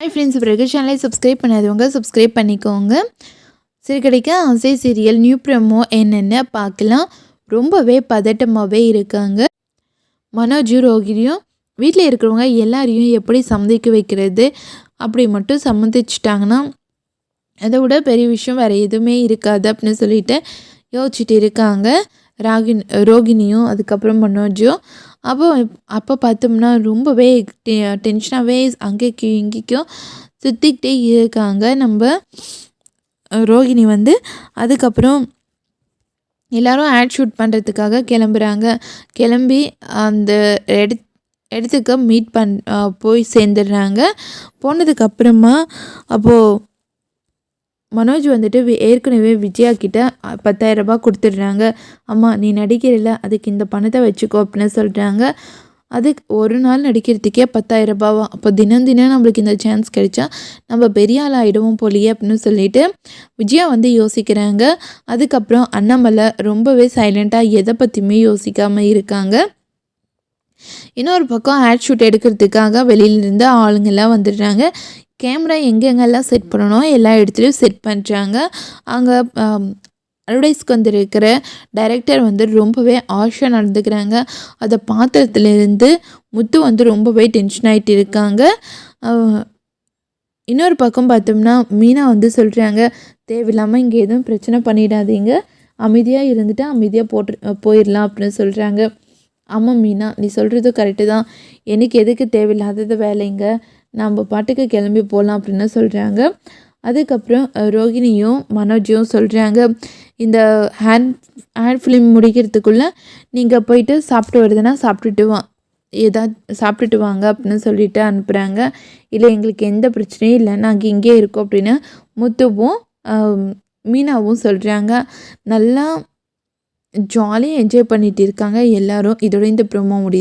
Hi friends பிறகு சேனலை subscribe பண்ணாதவங்க சப்ஸ்கிரைப் பண்ணிக்கோங்க. சிறுகடைக்கு ஆசை சீரியல் நியூ ப்ரமோ என்னென்ன பார்க்கலாம். ரொம்பவே பதட்டமாகவே இருக்காங்க. மனோஜு ரோகிணியும் வீட்டில் இருக்கிறவங்க எல்லாரையும் எப்படி சம்மதிக்க வைக்கிறது அப்படி மட்டும் சம்மதிச்சிட்டாங்கன்னா அதை விட பெரிய விஷயம் வேறு எதுவுமே இருக்காது அப்படின்னு சொல்லிட்டு யோசிச்சுட்டு இருக்காங்க. ராகின் ரோகிணியும் அதுக்கப்புறம் மனோஜும். அப்போ அப்போ பார்த்தோம்னா ரொம்பவே டெ டென்ஷனாகவே அங்கேக்கும் இங்கேக்கும் சுற்றிக்கிட்டே இருக்காங்க. நம்ம ரோகிணி வந்து அதுக்கப்புறம் எல்லாரும் ஆட் ஷூட் பண்ணுறதுக்காக கிளம்புறாங்க. கிளம்பி அந்த எடு இடத்துக்கு மீட் பண் போய் சேர்ந்துடுறாங்க. போனதுக்கப்புறமா அப்போது மனோஜ் வந்துட்டு வி- ஏற்கனவே விஜயா கிட்ட பத்தாயிரம் ரூபாய் கொடுத்துடுறாங்க. அம்மா நீ நடிக்கிறல அதுக்கு இந்த பணத்தை வச்சுக்கோ அப்படின்னு சொல்கிறாங்க அதுக்கு ஒரு நாள் நடிக்கிறதுக்கே 10000 ரூபாவா அப்போ தினம் தினம் நம்மளுக்கு இந்த சான்ஸ் கிடைச்சா நம்ம பெரிய ஆள் ஆகிடுவோம் போலியே அப்படின்னு சொல்லிட்டு விஜயா வந்து யோசிக்கிறாங்க. அதுக்கப்புறம் அண்ணாமலை ரொம்பவே சைலண்ட்டாக எதை பற்றியுமே யோசிக்காமல் இருக்காங்க. இன்னொரு பக்கம் ஆட் ஷூட் எடுக்கிறதுக்காக வெளியிலேருந்து ஆளுங்கெல்லாம் வந்துடுறாங்க. கேமரா எங்கெங்கெல்லாம் செட் பண்ணணும் எல்லா இடத்துலையும் செட் பண்ணுறாங்க அங்கே அட்வர்டைஸ்க்கு வந்திருக்கிற டைரக்டர் வந்து ரொம்பவே ஆஷாக நடந்துக்கிறாங்க. அதை பாத்திரத்துலேருந்து முத்து வந்து ரொம்பவே டென்ஷன் ஆகிட்டு இருக்காங்க. இன்னொரு பக்கம் பார்த்தோம்னா மீனா வந்து சொல்கிறாங்க தேவையில்லாமல் இங்கே எதுவும் பிரச்சனை பண்ணிடாதீங்க. அமைதியாக இருந்துட்டு அமைதியாக போட்டு போயிடலாம் அப்படின்னு சொல்கிறாங்க ஆமாம் மீனா நீ சொல்கிறது கரெக்டு தான். எனக்கு எதுக்கு தேவையில்லாதது வேலைங்க? நம்ம பாட்டுக்கு கிளம்பி போகலாம் அப்படின்னு சொல்கிறாங்க அதுக்கப்புறம் ரோகிணியும் மனோஜியும் சொல்கிறாங்க இந்த ஹேண்ட் ஹேண்ட் ஃபிலிம் முடிக்கிறதுக்குள்ளே நீங்கள் போயிட்டு சாப்பிட்டு வருதுன்னா சாப்பிட்டுட்டு வா ஏதாவது சாப்பிட்டுட்டு வாங்க அப்படின்னு சொல்லிட்டு அனுப்புகிறாங்க இல்லை எங்களுக்கு எந்த பிரச்சனையும் இல்லை நாங்கள் இங்கே இருக்கோம் அப்படின்னு முத்துவும் மீனாவும் சொல்கிறாங்க நல்லா ஜாலியாக என்ஜாய் பண்ணிட்டு இருக்காங்க. எல்லாரும் இதோட இந்த ப்ரோமோ முடியுது